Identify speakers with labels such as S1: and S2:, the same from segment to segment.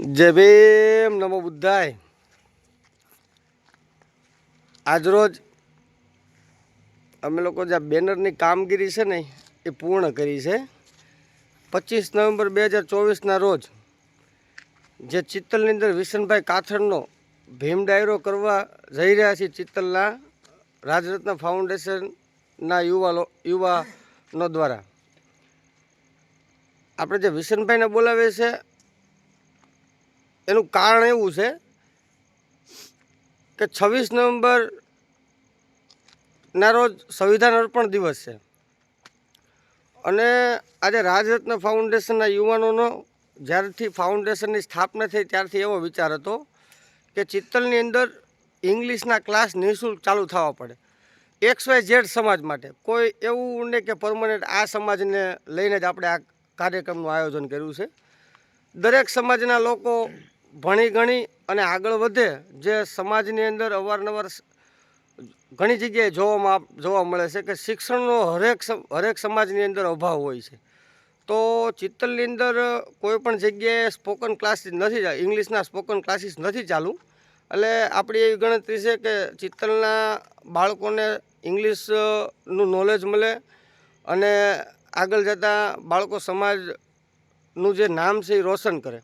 S1: જય ભીમ, નમો બુદ્ધાય. આજરોજ અમે લોકો જે આ બેનરની કામગીરી છે ને, એ પૂર્ણ કરી છે. પચીસ નવેમ્બર બે હજાર ચોવીસના રોજ જે ચિત્તલની અંદર વિશનભાઈ કાથડનો ભીમ ડાયરો કરવા જઈ રહ્યા છીએ ચિત્તલના રાજરત્ન ફાઉન્ડેશનના યુવા યુવાનો દ્વારા. આપણે જે વિશનભાઈને બોલાવીએ છે એનું કારણ એવું છે કે છવ્વીસ નવેમ્બર રોજ સંવિધાન અર્પણ દિવસ છે. અને આજે રાજરત્ન ફાઉન્ડેશનના યુવાનોનો જ્યારથી ફાઉન્ડેશનની સ્થાપના થઈ ત્યારથી એવો વિચાર હતો કે ચિત્તલની અંદર ઇંગ્લિશના ક્લાસ નિઃશુલ્ક ચાલુ થવા પડે. એક્સ વાય ઝેડ સમાજ માટે કોઈ એવું નહીં કે પરમનન્ટ આ સમાજને લઈને જ આપણે આ કાર્યક્રમનું આયોજન કર્યું છે. દરેક સમાજના લોકો ભણી ગણી અને આગળ વધે જે સમાજની અંદર અવારનવાર ઘણી જગ્યાએ જોવામાં જોવા મળે છે કે શિક્ષણનો હરેક હરેક સમાજની અંદર અભાવ હોય છે. તો ચિત્તલની અંદર કોઈ પણ જગ્યાએ સ્પોકન ક્લાસીસ નથી ઇંગ્લિશના સ્પોકન ક્લાસીસ નથી ચાલુ. એટલે આપણી એવી ગણતરી છે કે ચિત્તલના બાળકોને ઇંગ્લિશનું નોલેજ મળે અને આગળ જતાં બાળકો સમાજનું જે નામ છે એ રોશન કરે.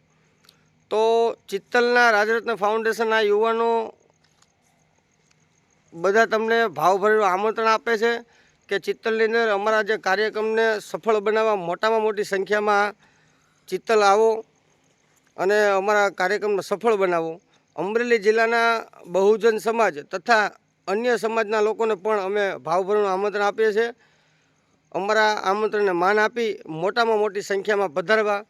S1: તો ચિત્તલના રાજરત્ન ફાઉન્ડેશનના યુવાનો બધા તમને ભાવભરેલું આમંત્રણ આપે છે કે ચિત્તલની અંદર અમારા જે કાર્યક્રમને સફળ બનાવવા મોટામાં મોટી સંખ્યામાં ચિત્તલ આવો અને અમારા કાર્યક્રમને સફળ બનાવો. અમરેલી જિલ્લાના બહુજન સમાજ તથા અન્ય સમાજના લોકોને પણ અમે ભાવભરેલું આમંત્રણ આપીએ છીએ. અમારા આમંત્રણને માન આપી મોટામાં મોટી સંખ્યામાં પધારવા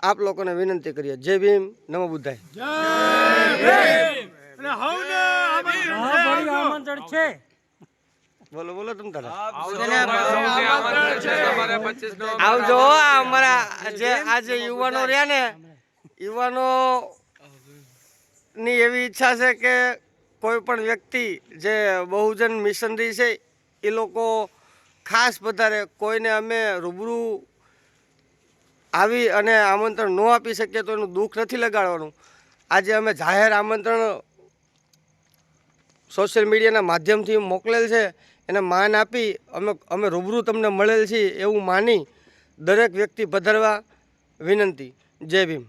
S1: આપ લોકોને વિનંતી કરીએ. જય ભીમ નમો બુદ્ધાય. બોલો બોલો તમ તારે. આવજો. અમારા જે આજે યુવાનો રહ્યા ને યુવાનો ની એવી ઈચ્છા છે કે કોઈ પણ વ્યક્તિ જે બહુજન મિશનરી છે એ લોકો ખાસ વધારે કોઈને અમે રૂબરૂ આવી અને આમંત્રણ ન આપી શકીએ તો એનું દુઃખ નથી લગાડવાનું. આજે અમે જાહેર આમંત્રણ સોશિયલ મીડિયાના માધ્યમથી મોકલેલ છે. એને માન આપી અમે અમે રૂબરૂ તમને મળેલ છીએ એવું માની દરેક વ્યક્તિ પધારવા વિનંતી. જય ભીમ.